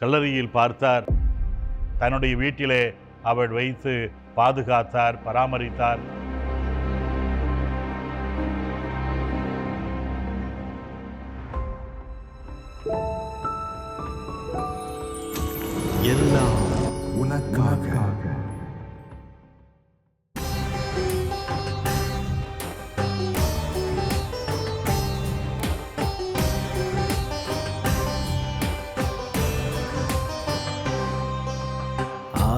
கல்லறையில் பார்த்தார். தன்னுடைய வீட்டிலே அவள் வைத்து பாதுகாத்தார் பராமரித்தார். எல்லாம் உனக்காக.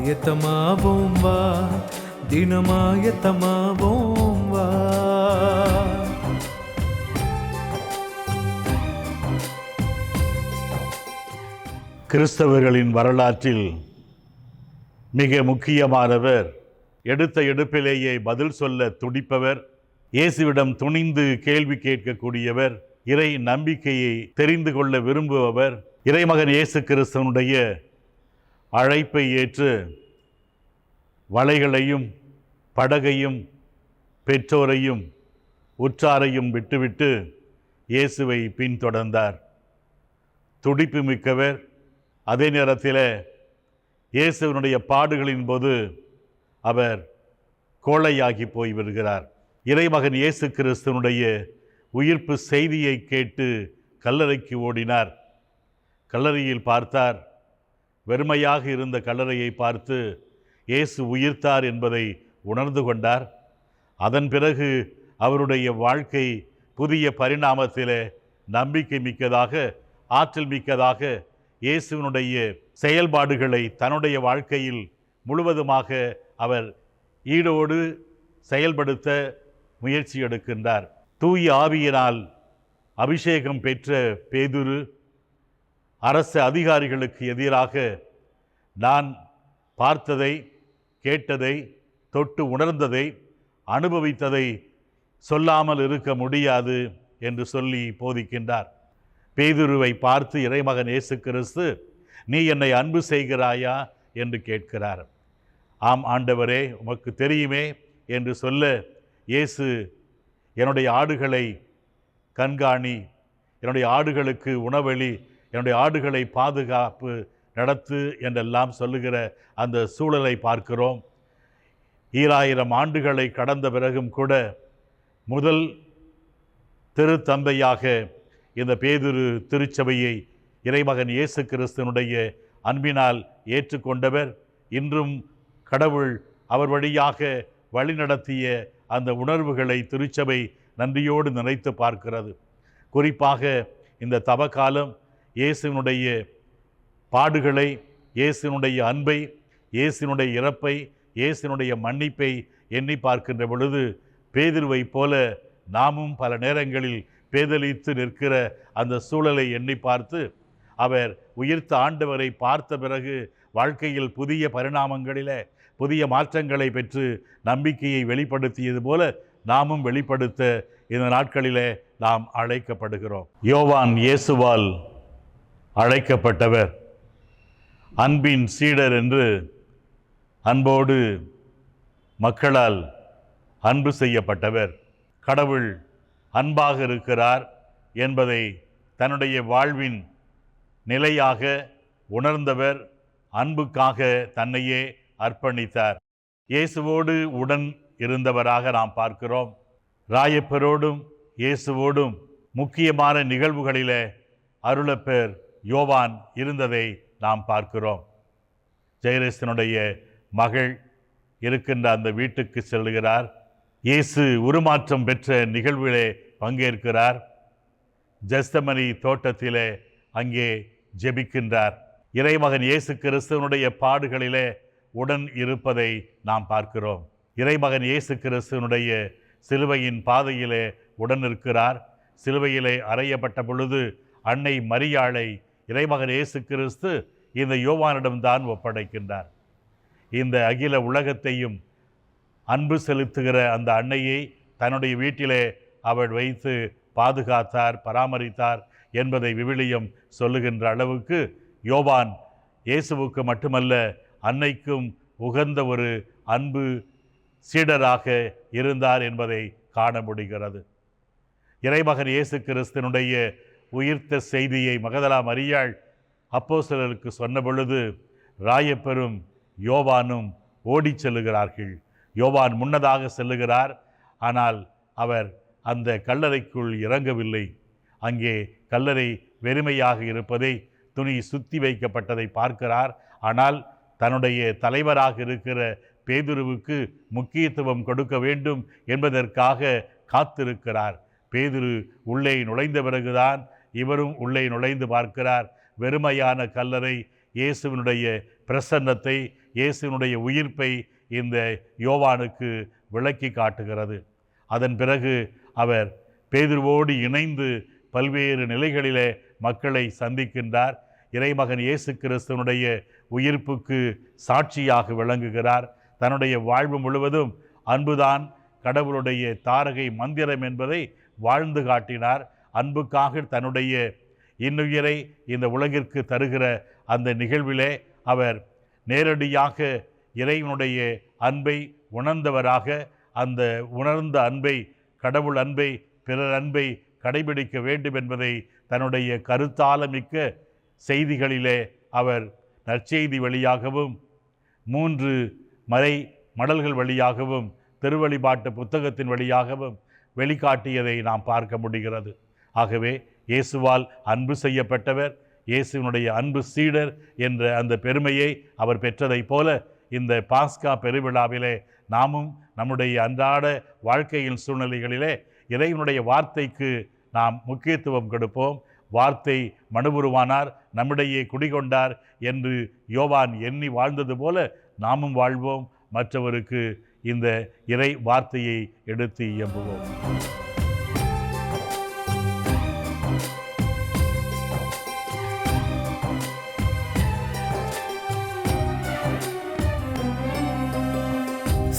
ஆயத்தமாவோம் வா தினமாயத்தமாவோம் வா. கிறிஸ்தவர்களின் வரலாற்றில் மிக முக்கியமானவர் எடுத்த எடுப்பிலேயே பதில் சொல்ல துடிப்பவர் இயேசுவிடம் துணிந்து கேள்வி கேட்கக்கூடியவர் இறை நம்பிக்கையை தெரிந்து கொள்ள விரும்புபவர் இறைமகன் இயேசு கிறிஸ்தனுடைய அழைப்பை ஏற்று வலைகளையும் படகையும் பெற்றோரையும் உற்றாரையும் விட்டுவிட்டு இயேசுவை பின்தொடர்ந்தார். துடிப்பு மிக்கவர் அதே நேரத்தில் இயேசுவினுடைய பாடுகளின் போது அவர் கோழையாகி போய் வருகிறார் இறைமகன் இயேசு கிறிஸ்துவனுடைய உயிர்ப்பு செய்தியை கேட்டு கல்லறைக்கு ஓடினார். கல்லறையில் பார்த்தார். வெறுமையாக இருந்த கல்லறையை பார்த்து இயேசு உயிர்த்தார் என்பதை உணர்ந்து கொண்டார். அதன் பிறகு அவருடைய வாழ்க்கை புதிய பரிணாமத்தில் நம்பிக்கை மிக்கதாக ஆற்றல் மிக்கதாக இயேசுவினுடைய செயல்பாடுகளை தன்னுடைய வாழ்க்கையில் முழுவதுமாக அவர் ஈடோடு செயல்படுத்த முயற்சி எடுக்கின்றார். தூய ஆவியினால் அபிஷேகம் பெற்ற பேதுரு அரசு அதிகாரிகளுக்கு எதிராக நான் பார்த்ததை கேட்டதை தொட்டு உணர்ந்ததை அனுபவித்ததை சொல்லாமல் இருக்க முடியாது என்று சொல்லி போதிக்கின்றார். பேதுருவை பார்த்து இறைமகன் இயேசு கிறிஸ்து நீ என்னை அன்பு செய்கிறாயா? என்று கேட்கிறார். ஆம் ஆண்டவரே உமக்கு தெரியுமே என்று சொல்ல இயேசு என்னுடைய ஆடுகளை கண்காணி என்னுடைய ஆடுகளுக்கு உணவளி என்னுடைய ஆடுகளை பாதுகாப்பு நடத்து என்றெல்லாம் சொல்லுகிற அந்த சூழலை பார்க்கிறோம். ஈராயிரம் ஆண்டுகளை கடந்த பிறகும் கூட முதல் திருத்தந்தையாக இந்த பேதுரு திருச்சபையை இறைமகன் இயேசு கிறிஸ்தனுடைய அன்பினால் ஏற்றுக்கொண்டவர். இன்றும் கடவுள் அவர் வழியாக வழிநடத்திய அந்த உணர்வுகளை திருச்சபை நன்றியோடு நினைத்து பார்க்கிறது. குறிப்பாக இந்த தவக்காலம் இயேசுவினுடைய பாடுகளை இயேசுனுடைய அன்பை இயேசுனுடைய இறப்பை இயேசுனுடைய மன்னிப்பை எண்ணி பார்க்கின்ற பொழுது பேதிருவை போல நாமும் பல நேரங்களில் பேதலித்து நிற்கிற அந்த சூழலை எண்ணி பார்த்து அவர் உயிர்த்த ஆண்டவரை பார்த்த பிறகு வாழ்க்கையில் புதிய பரிணாமங்களில் புதிய மாற்றங்களை பெற்று நம்பிக்கையை வெளிப்படுத்தியது போல நாமும் வெளிப்படுத்த இந்த நாட்களிலே நாம் அழைக்கப்படுகிறோம். யோவான் இயேசுவால் அழைக்கப்பட்டவர். அன்பின் சீடர் என்று அன்போடு மக்களால் அன்பு செய்யப்பட்டவர். கடவுள் அன்பாக இருக்கிறார் என்பதை தன்னுடைய வாழ்வின் நிலையாக உணர்ந்தவர் அன்புக்காக தன்னையே அர்ப்பணித்தார். இயேசுவோடு உடன் இருந்தவராக நாம் பார்க்கிறோம். ராயப்பரோடும் இயேசுவோடும் முக்கியமான நிகழ்வுகளிலே அருளப்பேர் யோவான் இருந்ததை நாம் பார்க்கிறோம். ஜெயரேசனுடைய மகள் இருக்கின்ற அந்த வீட்டுக்கு செல்கிறார். இயேசு உருமாற்றம் பெற்ற நிகழ்விலே பங்கேற்கிறார். ஜஸ்தமணி தோட்டத்திலே அங்கே ஜெபிக்கின்றார். இறைமகன் இயேசு கிறிஸ்துவனுடைய பாடுகளிலே உடன் இருப்பதை நாம் பார்க்கிறோம். இறைமகன் இயேசு கிறிஸ்துவனுடைய சிலுவையின் பாதையிலே உடன் இருக்கிறார் சிலுவையிலே அறையப்பட்ட பொழுது அன்னை மரியாளை இறைமகன் இயேசு கிறிஸ்து இந்த யோவானிடம்தான் ஒப்படைக்கின்றார். இந்த அகில உலகத்தையும் அன்பு செலுத்துகிற அந்த அன்னையை தன்னுடைய வீட்டிலே அவள் வைத்து பாதுகாத்தார் பராமரித்தார் என்பதை விவிலியம் சொல்லுகின்ற அளவுக்கு யோவான் இயேசுவுக்கு மட்டுமல்ல அன்னைக்கும் உகந்த ஒரு அன்பு சீடராக இருந்தார் என்பதை காண முடிகிறது. இறைமகன் இயேசு கிறிஸ்தனுடைய உயிர்த்த செய்தியை மகதலா மரியாள் அப்போஸ்தலருக்கு சொன்ன பொழுது ராயப்பெரும் யோவானும் ஓடிச் செல்லுகிறார்கள். யோவான் முன்னதாக செல்லுகிறார். ஆனால் அவர் அந்த கல்லறைக்குள் இறங்கவில்லை. அங்கே கல்லறை வெறுமையாக இருப்பதை துணி சுத்தி வைக்கப்பட்டதை பார்க்கிறார். ஆனால் தன்னுடைய தலைவராக இருக்கிற பேதுருவுக்கு முக்கியத்துவம் கொடுக்க வேண்டும் என்பதற்காக காத்திருக்கிறார். பேதுரு உள்ளே நுழைந்த பிறகுதான் இவரும் உள்ளே நுழைந்து பார்க்கிறார். வெறுமையான கல்லறை இயேசுவினுடைய பிரசன்னத்தை இயேசுவினுடைய உயிர்ப்பை இந்த யோவானுக்கு விளக்கி காட்டுகிறது. அதன் பிறகு அவர் பேதுருவோடு இணைந்து பல்வேறு நிலைகளிலே மக்களை சந்திக்கின்றார். இறைமகன் இயேசு கிறிஸ்துவனுடைய உயிர்ப்புக்கு சாட்சியாக விளங்குகிறார். தன்னுடைய வாழ்வு முழுவதும் அன்புதான் கடவுளுடைய தாரகை மந்திரம் என்பதை வாழ்ந்து காட்டினார். அன்புக்காக தன்னுடைய இன்னுயிரை இந்த உலகிற்கு தருகிற அந்த நிகழ்விலே அவர் நேரடியாக இறைவனுடைய அன்பை உணர்ந்தவராக அந்த உணர்ந்த அன்பை கடவுள் அன்பை பிறர் அன்பை கடைபிடிக்க வேண்டும் என்பதை தன்னுடைய கருத்தாலமிக்க செய்திகளிலே அவர் நற்செய்தி வழியாகவும் மூன்று மறை மடல்கள் வழியாகவும் திருவழிபாட்டு புத்தகத்தின் வழியாகவும் வெளிக்காட்டியதை நாம் பார்க்க முடிகிறது. ஆகவே இயேசுவால் அன்பு செய்யப்பட்டவர் இயேசுவினுடைய அன்பு சீடர் என்ற அந்த பெருமையை அவர் பெற்றதைப் போல இந்த பாஸ்கா பெருவிழாவிலே நாமும் நம்முடைய அன்றாட வாழ்க்கையின் சூழ்நிலைகளிலே இறைவனுடைய வார்த்தைக்கு நாம் முக்கியத்துவம் கொடுப்போம். வார்த்தை மனுவுருவானார் நம்மிடையே குடிகொண்டார் என்று யோவான் எண்ணி வாழ்ந்தது போல நாமும் வாழ்வோம். மற்றவருக்கு இந்த இறை வார்த்தையை எடுத்து இயம்புவோம்.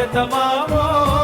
ஆயத்தமாவோம்